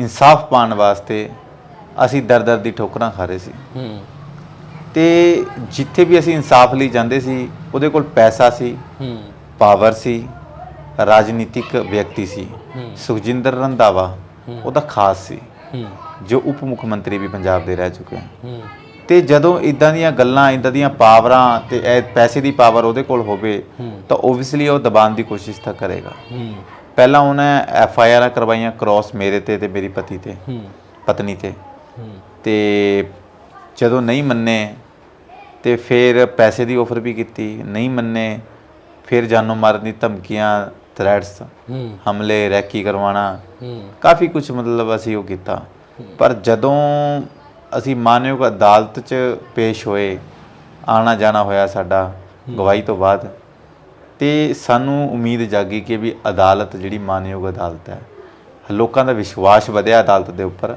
ਇਨਸਾਫ ਪਾਉਣ ਵਾਸਤੇ ਅਸੀਂ ਦਰ ਦਰ ਦੀ ਠੋਕਰਾਂ ਖਾ ਰਹੇ ਸੀ। ਹੂੰ। ਤੇ ਜਿੱਥੇ ਵੀ ਅਸੀਂ ਇਨਸਾਫ ਲਈ ਜਾਂਦੇ ਸੀ ਉਹਦੇ ਕੋਲ ਪੈਸਾ ਸੀ ਹੂੰ। ਪਾਵਰ ਸੀ ਰਾਜਨੀਤਿਕ ਵਿਅਕਤੀ ਸੀ ਸੁਖਜਿੰਦਰ ਰੰਧਾਵਾ ਉਹਦਾ ਖਾਸ ਸੀ ਜੋ ਉਪ ਮੁੱਖ ਮੰਤਰੀ ਵੀ ਪੰਜਾਬ ਦੇ ਰਹਿ ਚੁੱਕੇ ਹਨ। ਤੇ ਜਦੋਂ ਇਦਾਂ ਦੀਆਂ ਗੱਲਾਂ ਇਦਾਂ ਦੀਆਂ ਪਾਵਰਾਂ ਤੇ ਪੈਸੇ ਦੀ ਪਾਵਰ ਉਹਦੇ ਕੋਲ ਹੋਵੇ ਤਾਂ ਓਬਵੀਅਸਲੀ ਉਹ ਦਬਾਉਣ ਦੀ ਕੋਸ਼ਿਸ਼ ਤਾਂ ਕਰੇਗਾ। ਪਹਿਲਾਂ ਉਹਨੇ ਐਫ ਆਈ ਆਰ ਕਰਵਾਈਆਂ ਕ੍ਰਾਸ ਮੇਰੇ ਤੇ ਤੇ ਮੇਰੀ ਪਤੀ ਤੇ ਹੂੰ। ਪਤਨੀ ਤੇ। ਹੂੰ। ਤੇ ਜਦੋਂ ਨਹੀਂ ਮੰਨੇ ਤੇ ਫਿਰ ਪੈਸੇ ਦੀ ਆਫਰ ਵੀ ਕੀਤੀ ਨਹੀਂ ਮੰਨੇ ਫਿਰ ਜਾਨੋਂ ਮਾਰਨ ਦੀ ਧਮਕੀਆਂ ਥ੍ਰੈਟਸ ਹੂੰ। ਹਮਲੇ ਰੈਕੀ ਕਰਵਾਉਣਾ ਹੂੰ। ਕਾਫੀ ਕੁਝ ਮਤਲਬ ਅਸੀਂ ਉਹ ਕੀਤਾ। ਪਰ ਜਦੋਂ ਅਸੀਂ ਮਾਨਯੋਗ ਅਦਾਲਤ 'ਚ ਪੇਸ਼ ਹੋਏ ਆਣਾ ਜਾਣਾ ਹੋਇਆ ਸਾਡਾ ਗਵਾਹੀ ਤੋਂ ਬਾਅਦ ਤੇ ਸਾਨੂੰ ਉਮੀਦ ਜਾਗੀ ਕਿ ਵੀ ਅਦਾਲਤ ਜਿਹੜੀ ਮਾਨਯੋਗ ਅਦਾਲਤ ਹੈ, ਲੋਕਾਂ ਦਾ ਵਿਸ਼ਵਾਸ ਵਧਿਆ ਅਦਾਲਤ ਦੇ ਉੱਪਰ।